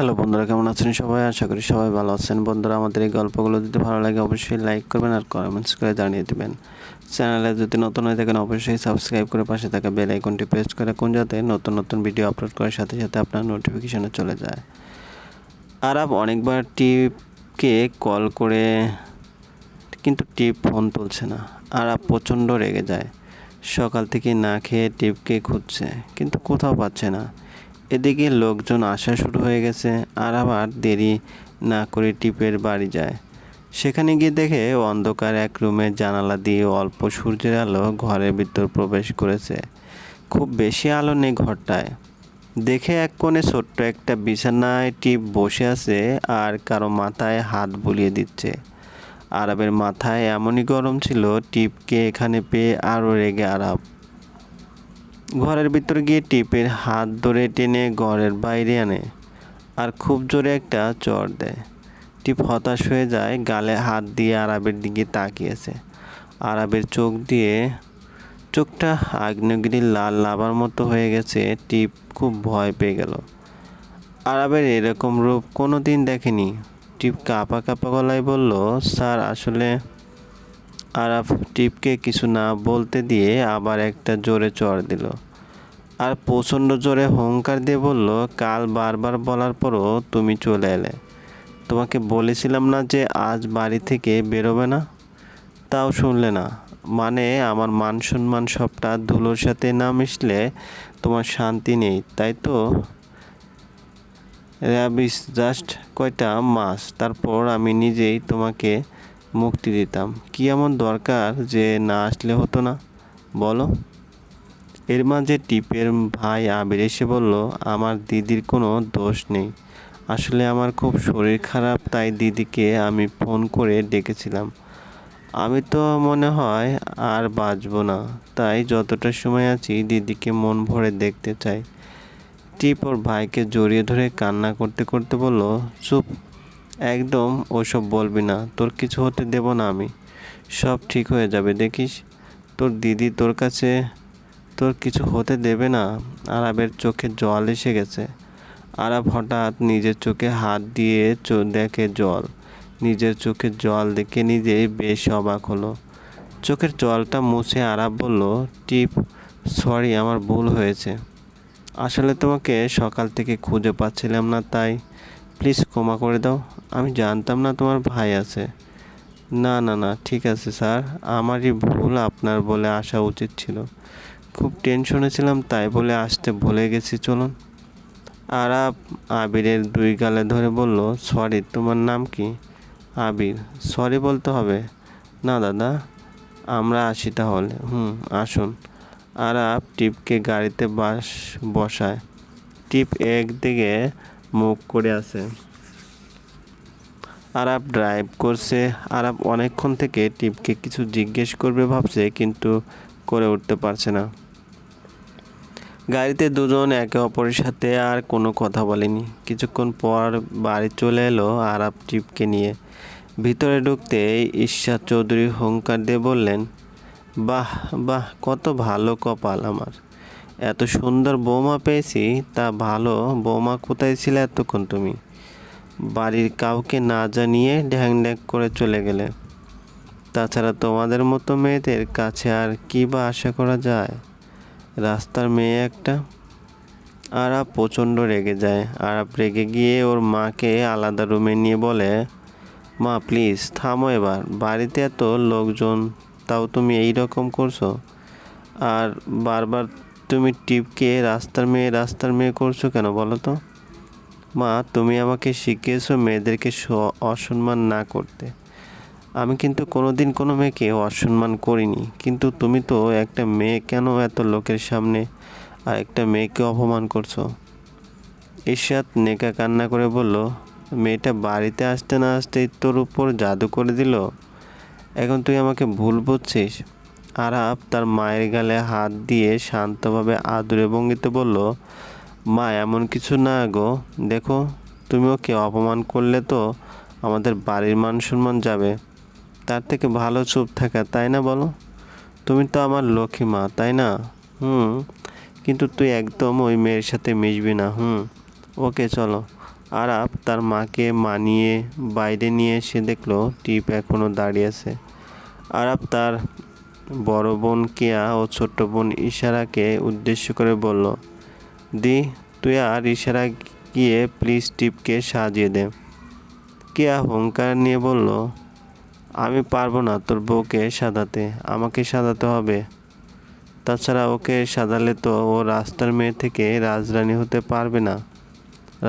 Hello বন্ধুরা, কেমন আছেন সবাই? আশা করি সবাই ভালো আছেন। বন্ধুরা, আমাদের এই গল্পগুলো যদি ভালো লাগে, অবশ্যই লাইক করবেন আর কমেন্টস করে জানিয়ে দেবেন। চ্যানেলে যদি নতুন হয়ে থাকেন, অবশ্যই সাবস্ক্রাইব করে পাশে থাকা বেল আইকনটি প্রেস করে কোন যাতে নতুন নতুন ভিডিও আপলোড করার সাথে সাথে আপনার নোটিফিকেশনে চলে যায়। আরব অনেকবার টিপকে কল করে কিন্তু টিপ ফোন তুলছে না। আরব প্রচণ্ড রেগে যায়। সকাল থেকে না খেয়ে টিপকে খুঁজছে, কিন্তু কোথাও পাচ্ছে না। এদিকে লোকজন আসা শুরু হয়ে গেছে আর আবার দেরি না করে টিপের বাড়ি যায়। সেখানে গিয়ে দেখে অন্ধকার এক রুমের জানালা দিয়ে অল্প সূর্যের আলো ঘরের ভিতর প্রবেশ করেছে। খুব বেশি আলো নেই ঘরটায়। দেখে এক কোণে ছোট্ট একটা বিছানায় টিপ বসে আছে আর কারও মাথায় হাত বুলিয়ে দিচ্ছে। আরবের মাথায় এমনই গরম ছিল টিপকে এখানে পেয়ে আরও রেগে আরব। ঘরের ভিতরে গিয়ে টিপের হাত ধরে টেনে ঘরের বাইরে আনে আর খুব জোরে একটা চড় দেয়। টিপ হতাশ হয়ে যায়, গালে হাত দিয়ে আরবের দিকে তাকিয়েছে। আরবের চোখ দিয়ে চোখটা আগ্নেয়গিরির লাল লাভার মতো হয়ে গেছে, টিপ খুব ভয় পেয়ে গেল। আরবের এরকম রূপ কোনো দিন দেখেনি। টিপ কাঁপা কাঁপা গলায় বলল, স্যার, আসলে আরাফ টিপকে কিছু না বলতে দিয়ে আবার একটা জোরে চড় দিল। আর প্রচণ্ড জোরে হংকার দিয়ে বলল, কাল বারবার বলার পরও তুমি চলে এলে। তোমাকে বলেছিলাম না যে আজ বাড়ি থেকে বেরোবে না? তাও শুনলে না। মানে আমার মান সম্মান সবটা ধুলোর সাথে না মিশলে তোমার শান্তি নেই, তাই তো? র্যাবিস জাস্ট কয়টা মাস। তারপর আমি নিজেই তোমাকে মুক্তি দিতাম। কি এমন দরকার যে না আসলে হতো না? বলো। এর মাঝে টিপের ভাই আবির এসে বলল, আমার দিদির কোনো দোষ নেই। আসলে আমার খুব শরীর খারাপ, তাই দিদিকে আমি ফোন করে ডেকেছিলাম। আমি তো মনে হয় আর বাঁচবো না। তাই যতটা সময় আছি, দিদিকে মন ভরে দেখতে চাই। টিপ ওর ভাইকে জড়িয়ে ধরে কান্না করতে করতে বলল, চুপ, একদম ওসব বলবি না। তোর কিছু হতে দেব না আমি। সব ঠিক হয়ে যাবে, দেখিস? তোর দিদি তোর কাছে তোর কিছু হতে দেবে না। আরবের চোখে জল এসে গেছে। আরব হঠাৎ নিজের চোখে হাত দিয়ে দেখে জল। নিজের চোখে জল দেখে নিজেই বেশ অবাক হলো। চোখের জলটা মুছে আরাব বলল, টিপ, সরি, আমার ভুল হয়েছে। আসলে তোমাকে সকাল থেকে খুঁজে পাচ্ছিলাম না, তাই প্লিজ ক্ষমা করে দাও। আমি জানতাম না তোমার ভাই আছে। না না না, ঠিক আছে, স্যার। আমারই ভুল আপনার বলে আসা উচিত ছিল। খুব টেনশনে ছিলাম, তাই বলে আসতে ভুলে গেছি, চলুন। আরাব আবিরের দুই গালে ধরে বলল, সরি, তোমার নাম কি? আবির, সরি বলতে হবে? না, দাদা, আমরা আসি তাহলে। হুম, আসুন। আরাব টিপকে গাড়িতে বাস বসায়। টিপ একদিকে মুখ করে আছে। আরাব ড্রাইভ করছে। আরাব অনেকক্ষণ থেকে টিপকে কিছু জিজ্ঞেস করবে, ভাবছে, কিন্তু করে উঠতে পারছে না। গাড়িতে দুজন একে অপরের সাথে আর কোনো কথা বলেনি। কিছুক্ষণ পর বাড়ি চলে এলো আরাব টিপকে নিয়ে। ভিতরে ঢুকতে ঈশ্বর চৌধুরী হুঙ্কার দিয়ে বললেন, বাহ বাহ, কত ভালো কপাল আমার। এত সুন্দর বৌমা পেয়েছি, তা ভালো বৌমা কোথায় ছিলে এতক্ষণ তুমি? বাড়ির কাউকে না জানিয়ে ঢ্যাং ড্যাং করে চলে গেলে। তাছাড়া তোমাদের মতো মেয়েদের কাছে আর কী বা আশা করা যায়? রাস্তার মেয়ে একটা। আরাপ প্রচণ্ড রেগে যায়। আরাপ রেগে গিয়ে ওর মাকে আলাদা রুমে নিয়ে বলে, মা, প্লিজ, থামো এবার। বাড়িতে এত লোকজন, তাও তুমি এই রকম করছ? আর বারবার তুমি টিপকে রাস্তার মেয়ে রাস্তার মেয়ে করছ কেন বলো তো? মা, তুমি আমাকে শিখিয়েছো মেয়েদেরকে অসম্মান না করতে। আমি কিন্তু কোনো দিন কোনো মেয়েকে অসম্মান করিনি। কিন্তু তুমি তো একটা মেয়ে, কেন এত লোকের সামনে আর একটা মেয়েকে অপমান করছ? ঈর্ষাদ নেকা কান্না করে বলল, মেয়েটা বাড়িতে আসতে না আসতেই তোর উপর জাদু করে দিল? এখন তুই আমাকে ভুল বুঝছিস? আরাপ তার মায়ের গালে হাত দিয়ে শান্তভাবে আদুরে ভঙ্গিতে বলল, মা, এমন কিছু না গো। দেখো তুমি ওকে অপমান করলে তো আমাদের বাড়ির মান সম্মান যাবে। তার থেকে ভালো চুপ থাকা, তাই না বলো? তুমি তো আমার লক্ষ্মী মা, তাই না? হুম, কিন্তু তুই একদম ওই মেয়ের সাথে মিশবি না, হুম। ওকে, চলো। আরাপ তার মাকে মানিয়ে বাইরে নিয়ে এসে দেখল টিপ এখনও দাঁড়িয়ে আছে। আরাপ তার বড় বোন কেয়া ও ছোট্ট বোন ইশারাকে উদ্দেশ্য করে বলল, দি, তুই আর ইশারা গিয়ে প্লিজ টিপকে সাজিয়ে দে। কেয়া হুঙ্কার নিয়ে বলল আমি পারব না তোর বউকে সাজাতে, আমাকে সাজাতে হবে। তাছাড়া ওকে সাজালে তো ও রাস্তার মেয়ে থেকে রাজরানী হতে পারবে না।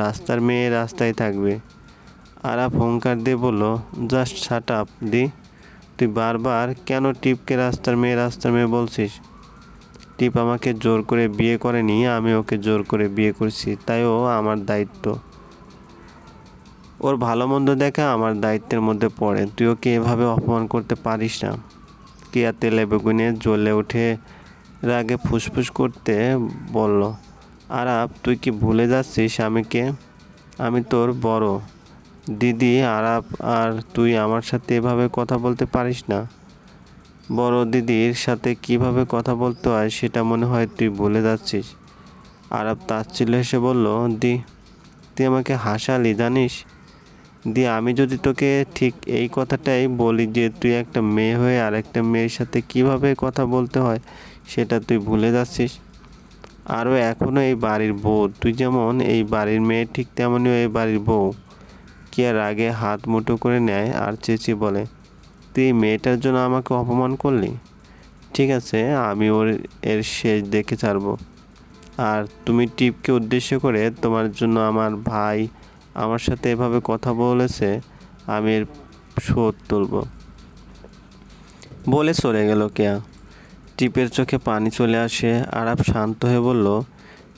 রাস্তার মেয়ে রাস্তায় থাকবে। আরাপ হুঙ্কার দিয়ে বলল, জাস্ট শাট আপ দি তুই বারবার কেন টিপকে রাস্তার মেয়ে রাস্তার মেয়ে বলছিস? টিপ আমাকে জোর করে বিয়ে করেনি, আমি ওকে জোর করে বিয়ে করছি, তাই ও আমার দায়িত্ব। ওর ভালো মন্দ দেখা আমার দায়িত্বের মধ্যে পড়ে। তুই ওকে এভাবে অপমান করতে পারিস না? কিয়া তেলে বেগুনে জ্বলে উঠে রাগে ফুসফুস করতে বলল আরাপ তুই কি ভুলে যাচ্ছিস আমিকে আমি তোর বড়। দিদি আরাপ আর তুই আমার সাথে এভাবে কথা বলতে পারিস না। বড় দিদির সাথে কীভাবে কথা বলতে হয় সেটা মনে হয় তুই ভুলে যাচ্ছিস। আরাপ তাচ্ছিল হেসে বলল, দি, তুই আমাকে হাসালি, জানিস? দি আমি যদি তোকে ঠিক এই কথাটাই বলি যে তুই একটা মেয়ে হয়ে আর একটা মেয়ের সাথে কীভাবে কথা বলতে হয়, সেটা তুই ভুলে যাচ্ছিস। আরও এখনও এই বাড়ির বউ, তুই যেমন এই বাড়ির মেয়ে ঠিক তেমনই এই বাড়ির বউ। কি আর আগে হাত মুঠো করে নেয় আর চেঁচিয়ে বলে, তুই মেয়েটার জন্য আমাকে অপমান করলি? ঠিক আছে, আমি ওর, এর শেষ দেখে ছাড়বো। আর তুমি টিপকে উদ্দেশ্য করে তোমার জন্য আমার ভাই আমার সাথে এভাবে কথা বলেছে, আমি এর শোধ তুলব। বলে চলে গেল কেয়া। টিপের চোখে পানি চলে আসে আরাপ শান্ত হয়ে বলল,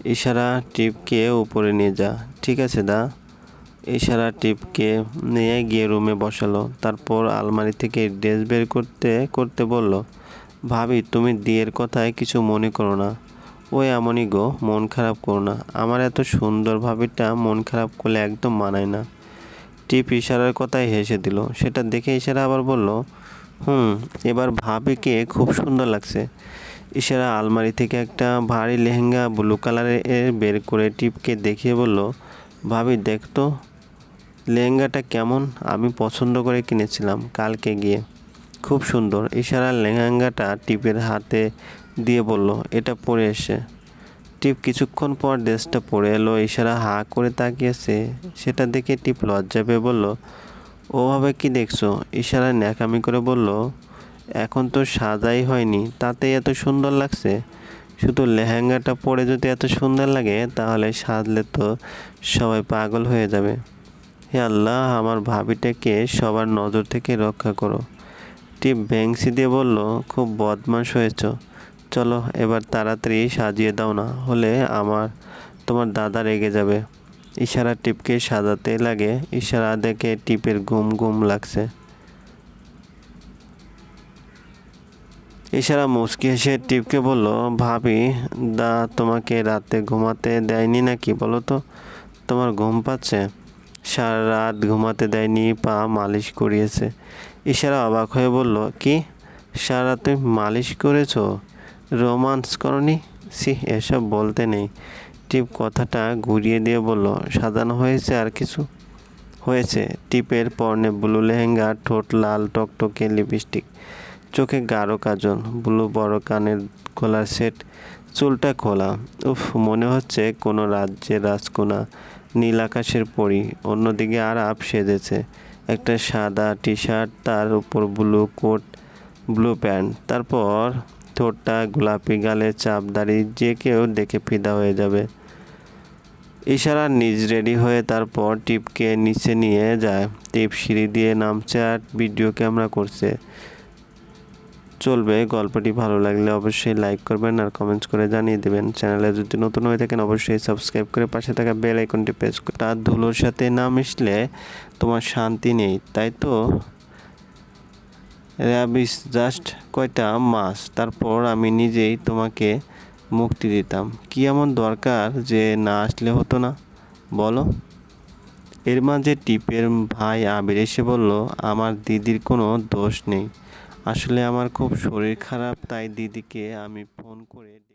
ইশারা টিপকে উপরে নিয়ে যা। ঠিক আছে, দা। ইশারা টিপকে নিয়ে গিয়ে রুমে বসালো। তারপর আলমারি থেকে ড্রেস বের করতে করতে বলল, ভাবি, তুমি দিয়ের কথায় কিছু মনে করো না। ওই এমনই গো, মন খারাপ করো না। আমার এত সুন্দর ভাবিটা মন খারাপ করলে একদম মানায় না। টিপ ইশারার কথাই হেসে দিল। সেটা দেখে ইশারা আবার বলল, হুম, এবার ভাবিকে খুব সুন্দর লাগছে। ইশারা আলমারি থেকে একটা ভারী লেহেঙ্গা ব্লু কালারের বের করে টিপকে দেখিয়ে বলল, ভাবি দেখতো লেহেঙ্গাটা কেমন? আমি পছন্দ করে কিনেছিলাম কালকে গিয়ে। খুব সুন্দর। ইশারা লেহেঙ্গাটা টিপের হাতে দিয়ে বলল, এটা পরে এসে। টিপ কিছুক্ষণ পর ড্রেসটা পরে এলো, ইশারা হা করে তাকিয়েছে। সেটা দেখে টিপ লজ্জা পেয়ে বলল, ওভাবে কি দেখছ? ইশারা ন্যাকামি করে বলল, এখন তো সাজাই হয়নি তাতেই এত সুন্দর লাগছে। শুধু লেহেঙ্গাটা পরে যদি এত সুন্দর লাগে, তাহলে সাজলে তো সবাই পাগল হয়ে যাবে। হে আল্লাহ, আমার ভাবিটাকে সবার নজর থেকে রক্ষা করো। টিপ ব্যাংসি দিয়ে বলল, খুব বদমাস হয়েছ। চলো, এবার তাড়াতাড়ি সাজিয়ে দাও না, হলে আমার, তোমার দাদা রেগে যাবে। ইশারা টিপকে সাজাতে লাগে, ইশারা দেখে টিপের ঘুম ঘুম লাগছে। ইশারা মুচকি হেসে টিপকে বলল, ভাবি, দা তোমাকে রাতে ঘুমাতে দেয়নি নাকি বলো তো? তোমার ঘুম পাচ্ছে? সারা রাত ঘুমাতে দেয়নি, পা মালিশ করিয়েছে। ইশারা অবাক হয়ে বলল, কি? সারা তুমি মালিশ করেছ? রোমান্স করনি? সি এসব বলতে নেই। টিপ কথাটা ঘুরিয়ে দিয়ে বলল, সাজানো হয়েছে আর কিছু? হয়েছে। টিপের পর্নে ব্লু লেহেঙ্গা, ঠোঁট লাল, টকটকে লিপস্টিক, চোখে গাঢ় কাজল, ব্লু বড় কানের খোলার সেট, চুলটা খোলা। উফ, মনে হচ্ছে কোনো রাজ্যের রাজকোনা, নীল আকাশের পরি, অন্যদিকে আর আপ সেজেছে। একটা সাদা টি শার্ট তার উপর ব্লু কোট, ব্লু প্যান্ট, তারপর ঠোঁটটা গোলাপি গালে চাপ, দাড়ি, যে কেউ দেখে ফিদা হয়ে যাবে। ইশারা নিজ রেডি হয়ে তারপর টিপকে নিচে নিয়ে যায়। টিপ সিঁড়ি দিয়ে নামছে আর ভিডিও ক্যামেরা করছে। চলবে, গল্পটি ভালো লাগলে অবশ্যই লাইক করবেন আর কমেন্টস করে জানিয়ে দেবেন। চ্যানেলে যদি নতুন হয়ে থাকেন, অবশ্যই সাবস্ক্রাইব করে পাশে থাকা বেল আইকনটি প্রেস তার ধুলোর সাথে না মিশলে তোমার শান্তি নেই, তাই তো? র্যাবিস জাস্ট কয়টা মাস, তারপর আমি নিজেই তোমাকে মুক্তি দিতাম। কি এমন দরকার যে না আসলে হতো না? বলো। এর মাঝে টিপের ভাই আবির এসে বলল, আমার দিদির কোনো দোষ নেই। আসলে আমার খুব শরীর খারাপ, তাই দিদিকে আমি ফোন করে